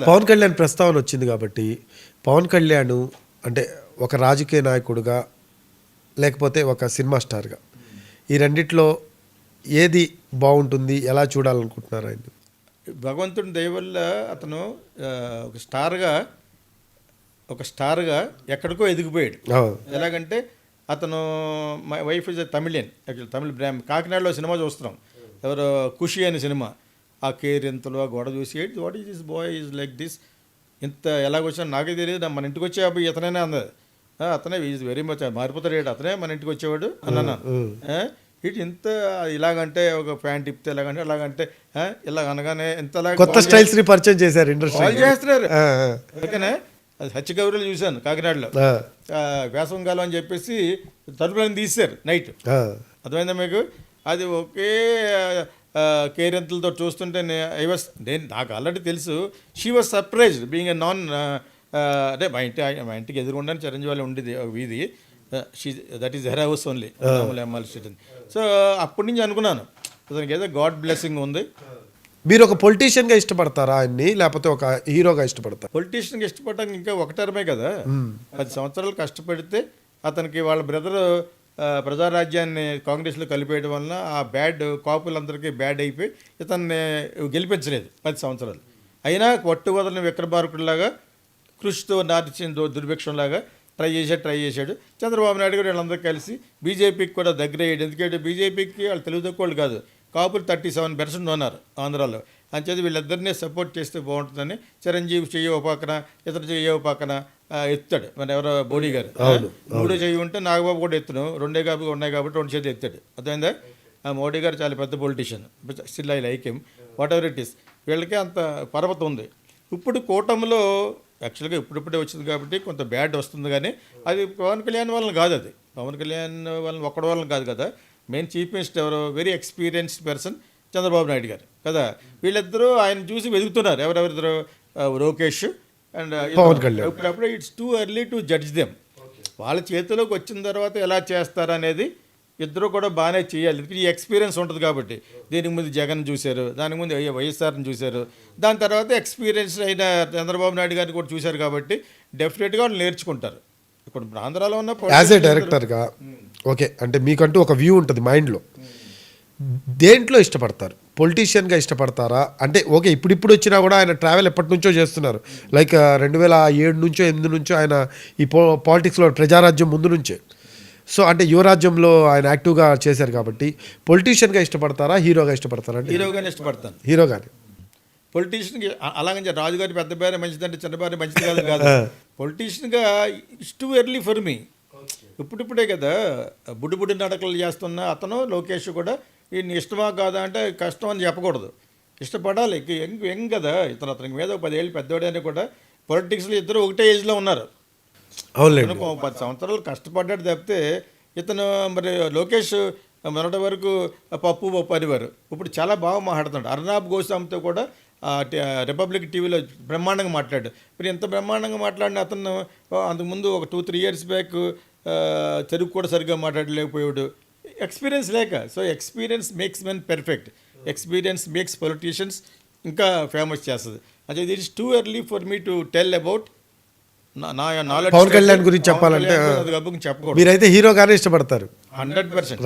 పవన్ కళ్యాణ్ ప్రస్తావన వచ్చింది కాబట్టి పవన్ కళ్యాణ్ అంటే ఒక రాజకీయ నాయకుడుగా లేకపోతే ఒక సినిమా స్టార్గా. ఈ రెండిట్లో ఏది బాగుంటుంది ఎలా చూడాలనుకుంటున్నారు ఆయన? భగవంతుని దయ వల్ల అతను ఒక స్టార్గా ఒక స్టార్గా ఎక్కడికో ఎదిగిపోయాడు. ఎలాగంటే అతను my wife is Tamilian actual Tamil Brahmin కాకినాడలో సినిమా చూస్తున్నాం. ఎవరో ఖుషి అనే సినిమా. ఆ కేరింతలు ఆ గోడ చూసి what is this boy is like this ఇంత ఎలాగొచ్చినా నాకే తెలియదు. మన ఇంటికి వచ్చే అబ్బాయి ఇతనేనే అన్నది. "ఆ, అతనే ఈజ్ వెరీ మచ్ మారిపోతాడు ఏంటి అతనే మన ఇంటికి వచ్చేవాడు అన్నాను. "ఆ, ఇటు ఇంత ఇలాగంటే ఒక ప్యాంట్ ఇప్పితే ఎలాగంటే అలాగంటే "ఆ, ఇలాగ అనగానే ఇంత కొత్త స్టైల్స్ని పరిచయం చేశారు ఇండస్ట్రీ చేస్తున్నారు. అందుకనే అది హత్యగౌరలు చూశాను కాకినాడలో. వేసవంకాలం అని చెప్పేసి తలుపులను తీశారు నైట్. అర్థమైందా మీకు? అది ఒకే కేరింతలతో చూస్తుంటే ఐ వాస్ నేను నాకు ఆల్రెడీ తెలుసు. She was surprised being a non అదే మా ఇంటి మా ఇంటికి ఎదురుగుండా చిరంజీవి ఉండేది ఒక వీధి. She that is her house only ML street so అప్పటి నుంచి అనుకున్నాను. అతనికి ఏదో గాడ్ బ్లెస్సింగ్ ఉంది. మీరు ఒక పొలిటీషియన్గా ఇష్టపడతారా ఆయన్ని? లేకపోతే ఒక హీరోగా ఇష్టపడతారా? పొలిటీషియన్కి ఇష్టపడడానికి ఇంకా ఒకటరమే కదా. పది సంవత్సరాలు కష్టపడితే అతనికి వాళ్ళ బ్రదర్ ప్రజారాజ్యాన్ని కాంగ్రెస్లో కలిపేయడం వలన ఆ బ్యాడ్ కాపులందరికీ బ్యాడ్ అయిపోయి ఇతన్ని గెలిపించలేదు పది సంవత్సరాలు. అయినా పట్టు వదలని విక్రమార్కుడిలాగా కృషితో నాటించిన దు- దుర్భిక్షంలాగా ట్రై చేశాడు ట్రై చేశాడు. చంద్రబాబు నాయుడు గారు వీళ్ళందరూ కలిసి బీజేపీకి కూడా దగ్గర అయ్యాడు ఎందుకంటే బీజేపీకి వాళ్ళు తెలుగు తక్కువ కాదు. కాపులు థర్టీ సెవెన్ పర్సెంట్ ఉన్నారు ఆంధ్రాలో. అంచేది వీళ్ళిద్దరినీ సపోర్ట్ చేస్తే బాగుంటుందని చిరంజీవి చెయ్యి పక్కన ఇతరు చెయ్యి పక్కన ఎత్తాడు మన ఎవరో బోడీ గారు. మూడో చెయ్యి ఉంటే నాగబాబు కూడా ఎత్తును. రెండే కాబట్టి ఉన్నాయి కాబట్టి రెండు చేతి ఎత్తాడు. అర్థమైందా? ఆ మోడీ గారు చాలా పెద్ద politician still I like him whatever it is వీళ్ళకి అంత పర్వతం ఉంది. ఇప్పుడు కూటమిలో యాక్చువల్గా ఇప్పుడిప్పుడే వచ్చింది కాబట్టి కొంత బ్యాడ్ వస్తుంది కానీ అది పవన్ కళ్యాణ్ వలన కాదు అది. పవన్ కళ్యాణ్ వలన ఒక్కడి వలన కాదు కదా. మెయిన్ చీఫ్ మినిస్టర్ ఎవరో? Very experienced person Chandrababu Naidu గారు. కదా? వీళ్ళిద్దరూ ఆయన చూసి వెతుకుతున్నారు. ఎవరెవరిద్దరు? లోకేష్ అండ్ పవన్ కళ్యాణ్. ఇప్పుడప్పుడే it's too early to judge them వాళ్ళ చేతిలోకి వచ్చిన తర్వాత ఎలా చేస్తారనేది ఇద్దరు కూడా బాగానే చేయాలి. ఎందుకంటే ఈ ఎక్స్పీరియన్స్ ఉంటుంది కాబట్టి. దీనికి ముందు జగన్ చూశారు దానికి ముందు అయ్యే వైఎస్ఆర్ని చూశారు. దాని తర్వాత ఎక్స్పీరియన్స్ అయిన చంద్రబాబు నాయుడు గారిని కూడా చూశారు కాబట్టి డెఫినెట్గా వాళ్ళు నేర్చుకుంటారు. ఇప్పుడు ఆంధ్రాలో ఉన్న యాజ్ ఏ డైరెక్టర్గా ఓకే అంటే మీకంటూ ఒక వ్యూ ఉంటుంది మైండ్లో దేంట్లో ఇష్టపడతారు? పొలిటీషియన్గా ఇష్టపడతారా? అంటే ఓకే ఇప్పుడిప్పుడు వచ్చినా కూడా ఆయన ట్రావెల్ ఎప్పటి నుంచో చేస్తున్నారు. లైక్ రెండు వేల ఏడు నుంచో ఎనిమిది నుంచో ఆయన ఈ పో పాలిటిక్స్లో ప్రజారాజ్యం ముందు నుంచే. సో అంటే యువరాజ్యంలో ఆయన యాక్టివ్గా చేశారు కాబట్టి పొలిటీషియన్గా ఇష్టపడతారా? హీరోగా ఇష్టపడతారా? అంటే హీరోగానే ఇష్టపడతాను. హీరోగానే. పొలిటీషియన్కి అలాగే రాజుగారి పెద్ద పేరు మంచిదంటే చిన్న పేరు మంచిది కాదు కాదు. పొలిటీషియన్గా it's too early for me. ఇప్పుడిప్పుడే కదా బుడ్డి బుడ్డి నడకలు చేస్తున్న అతను లోకేష్ కూడా ఈయన ఇష్టమా కాదా అంటే కష్టం అని చెప్పకూడదు. ఇష్టపడాలి. యంగ్ యంగ్ కదా. ఇతను అతనికి మీద పదేళ్ళు పెద్దవాడని కూడా పొలిటిక్స్లో ఇద్దరు ఒకటే ఏజ్లో ఉన్నారు. ఒక పది సంవత్సరాలు కష్టపడ్డాడు తప్పితే ఇతను మరి లోకేష్ మొన్నటి వరకు పప్పు పప్పు అనేవారు ఇప్పుడు చాలా బాగా మాట్లాడుతున్నాడు. అర్నాబ్ గోస్వామితో కూడా రిపబ్లిక్ టీవీలో బ్రహ్మాండంగా మాట్లాడు. మరి ఎంత బ్రహ్మాండంగా మాట్లాడిన అతను అంతకుముందు ఒక two three years back Telugu కూడా సరిగ్గా మాట్లాడలేకపోయాడు. ఎక్స్పీరియన్స్ లేక. So experience makes men perfect experience makes politicians ఇంకా ఫేమస్ చేస్తుంది. అదే it is too early for me to tell about నా నాలెడ్జ్ పవన్ కళ్యాణ్ గురించి చెప్పాలంటే, చెప్పకూడదు. మీరైతే హీరోగానే ఇష్టపడతారు. Hundred percent.